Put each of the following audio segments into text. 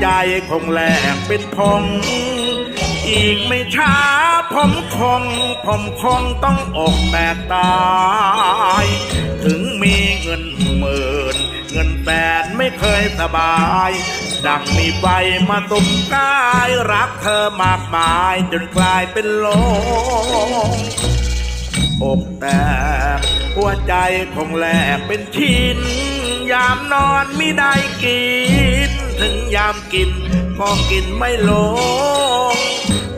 ใจคงแหลกเป็นพง อีกไม่ช้าผมคง ผมคงต้องอกแตกตาย ถึงมีเงินหมื่น เงินแสนไม่เคยสบาย ดังมีไฟมาตุ่มกายรักเธอมากมายจนกลายเป็นโลงอกแตกหัวใจคงแหลกเป็นชิ้น ยามนอนไม่ได้กิน ถึงยามกิน ก็กินไม่ลง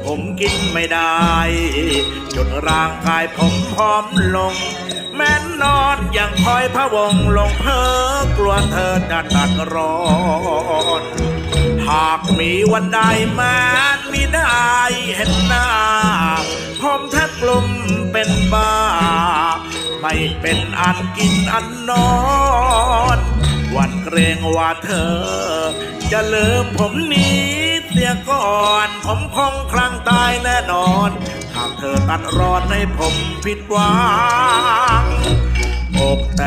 ผมกินไม่ได้ จนร่างกายผมพร้อมลง แม้นนอนยังคอยพะวงลงเพ้อกลัวเธอจะตัดร้อนหากมีวันใดแม้นมีได้เห็นหน้า ผมแทบกลุ่มเป็นบ้า ไม่เป็นอันกินอันนอน รงว่าเธอ จะเลิมผมนี้เสียก่อน ผมคงคลั่งตายแน่นอนหากเธอตัดรอนให้ผมผิดหวังอกแต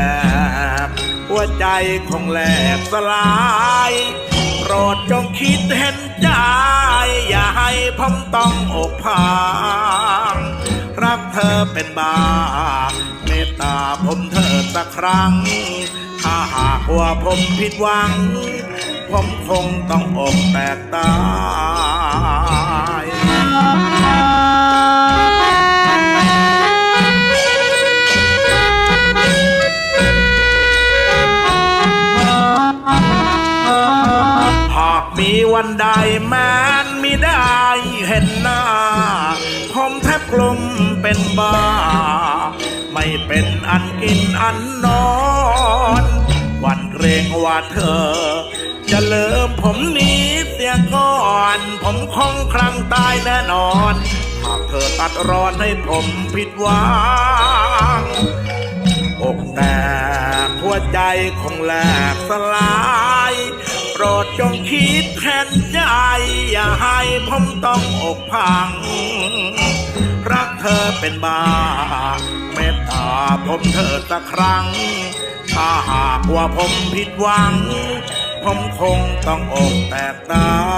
กหัวใจคงแหลกสลายโปรดจงคิดเห็นใจ อย่าให้ผมต้องอกพังรักเธอเป็นบ้า ครั้ง ถ้าหากว่าผมผิดหวัง ผมคงต้องอกแตกตายหากมีวันใดแม้นมิได้เห็นหน้า ผมแทบกลมเป็นบ้า เป็นอันกินอันนอน วันเกรงว่าเธอ จะเลิมผมนี้เสียก่อน ผมคงครั้งตายแน่นอน หากเธอตัดรอนให้ผมผิดหวังอกแตกหัวใจคงแหลกสลาย โปรดจงคิดแทนใจ อย่าให้ผมต้องอกพัง รักเธอเป็นบ้า เมตตาผมเธอสักครั้ง ถ้าหากว่าผมผิดหวัง ผมคงต้องอกแตกตาย